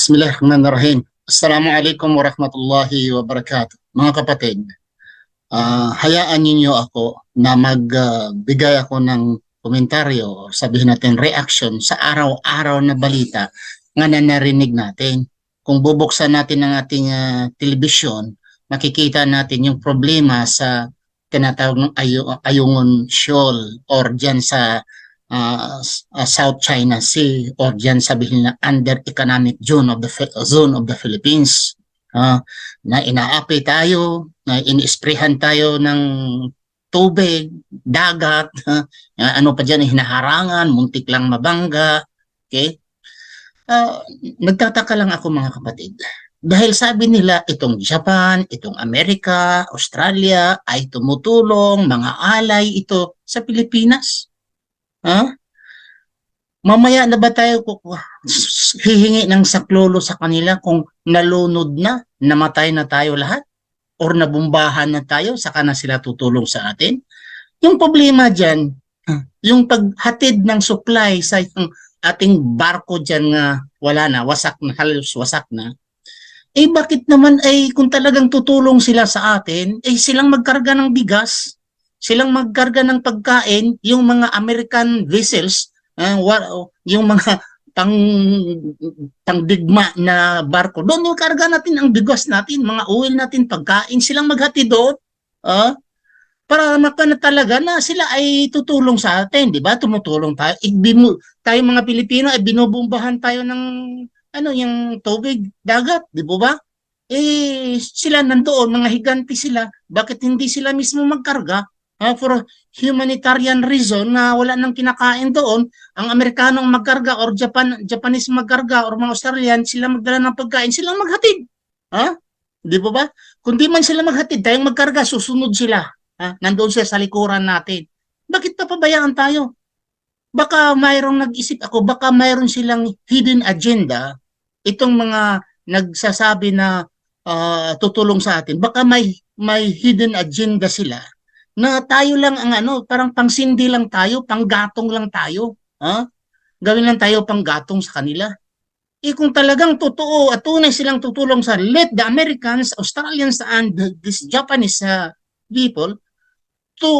Bismillahirrahmanirrahim. Assalamualaikum warahmatullahi wabarakatuh. Mga kapatid, ah, hayaan ninyo ako na magbigay ako ng komentaryo, sabihin natin reaction sa araw-araw na balita nga na narinig natin. Kung bubuksan natin ang ating ah, telebisyon, makikita natin yung problema sa tinatawag ng ayu- Ayungin Shoal or dyan sa uh, uh, South China Sea or diyan sabihin na under economic zone of the Phil- zone of the Philippines Ah, na inaapi tayo na inisprehan tayo ng tubig, dagat, ah, ano pa diyan hinaharangan, muntik lang mabangga. Okay? Ah, nagtataka lang ako mga kapatid. Dahil sabi nila itong Japan, itong Amerika, Australia ay tumutulong, mga alay ito sa Pilipinas. Ha? Mamaya na ba tayo hihingi ng saklolo sa kanila kung nalunod na, namatay na tayo lahat? Or nabumbahan na tayo, saka na sila tutulong sa atin? Yung problema dyan, ah, yung paghatid ng supply sa yung ating barko dyan nga wala na, wasak na, halos wasak na, eh bakit naman ay kung talagang tutulong sila sa atin, eh silang magkarga ng bigas, silang magkarga ng pagkain, yung mga American vessels, wa- yung mga pang pangdigma na barko, doon yung karga natin ang bigas natin, mga oil natin, pagkain, silang maghati doon. Ah, para maka na talaga na sila ay tutulong sa atin, di ba? Tumutulong tayo. Ibinu, tayo mga Pilipino ay binubumbahan tayo ng ano, yung tubig, dagat, di ba ba? Eh, sila nandoon, mga higanti sila. Bakit hindi sila mismo magkarga? Ah, for humanitarian reason na wala nang kinakain doon, ang Amerikanong magkarga or Japan, Japanese magkarga or mga Australian, sila magdala ng pagkain, silang maghatid. Ha? Di ba ba? Kung di man sila maghatid, tayong magkarga, susunod sila. Ha? Nandoon sila sa likuran natin. Bakit papabayaan tayo? Baka mayroong nag-isip ako, baka mayroon silang hidden agenda, itong mga nagsasabi na ah, tutulong sa atin. Baka may may hidden agenda sila na tayo lang ang ano, parang pangsindi lang tayo, panggatong lang tayo. Ha? Gawin lang tayo panggatong sa kanila. Eh kung talagang totoo at tunay silang tutulong sa let the Americans, Australians and these Japanese uh, people to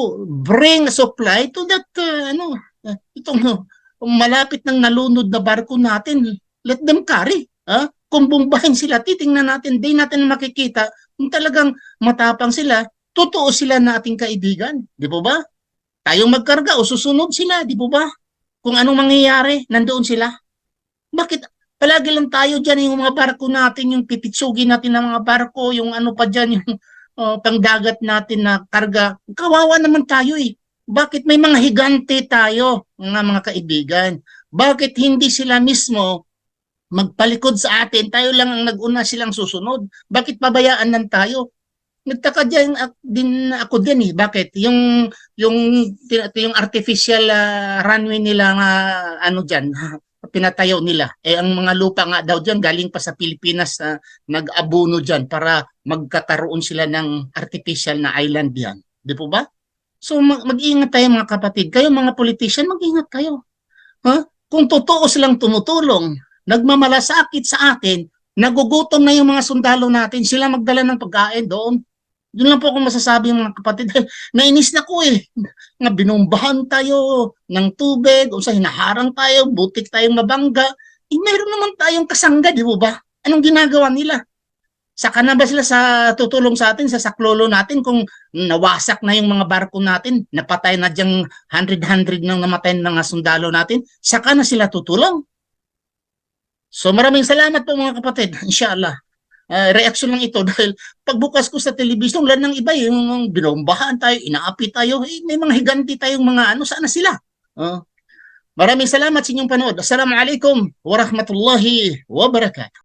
bring supply to that uh, ano uh, itong uh, malapit ng nalunod na barko natin let them carry ha kung bumbahin sila titingnan natin di natin makikita kung talagang matapang sila totoo sila na ating kaibigan di po ba? Tayong magkarga o susunod sila di po ba? Kung anong mangyayari nandoon sila. Bakit palagi lang tayo dyan yung mga barko natin yung pipitsugin natin ng mga barko yung ano pa dyan yung uh, pangdagat natin na karga. Kawawa naman tayo eh. Bakit may mga higante tayo mga mga kaibigan? Bakit hindi sila mismo magpalikod sa atin, tayo lang ang nag-una silang susunod. Bakit pabayaan nan tayo? Nagtaka din, din ako din eh. Bakit? Yung yung yung artificial ah, runway nila nga ano diyan, pinatayo nila. Eh ang mga lupa nga daw diyan galing pa sa Pilipinas na nag-abuno diyan para magkakaroon sila ng artificial na island diyan. Di po ba? So mag- mag-ingat tayo mga kapatid. Kayo mga politician, mag-ingat kayo. Ha? Kung totoo silang tumutulong, nagmamalasakit sa atin, nagugutom na yung mga sundalo natin, sila magdala ng pagkain doon. Doon lang po ako masasabi mga kapatid. Nainis na ko eh. Nga binumbahan tayo ng tubig, o sa hinaharang tayo, butik tayong mabangga. Eh, meron naman tayong kasangga, di ba? Anong ginagawa nila? Saka na ba sila sa tutulong sa atin, sa saklolo natin kung nawasak na yung mga barko natin, napatay na diyang 100-100 nang namatay ng mga sundalo natin, saka na sila tutulong. So maraming salamat po mga kapatid, inshallah. Uh, reaction lang ito dahil pagbukas ko sa television, wala nang iba eh, yung binombahan tayo, inaapi tayo, eh, may mga higanti tayong mga ano, sana sila? Uh, maraming salamat sa inyong panood. Assalamualaikum warahmatullahi wabarakatuh.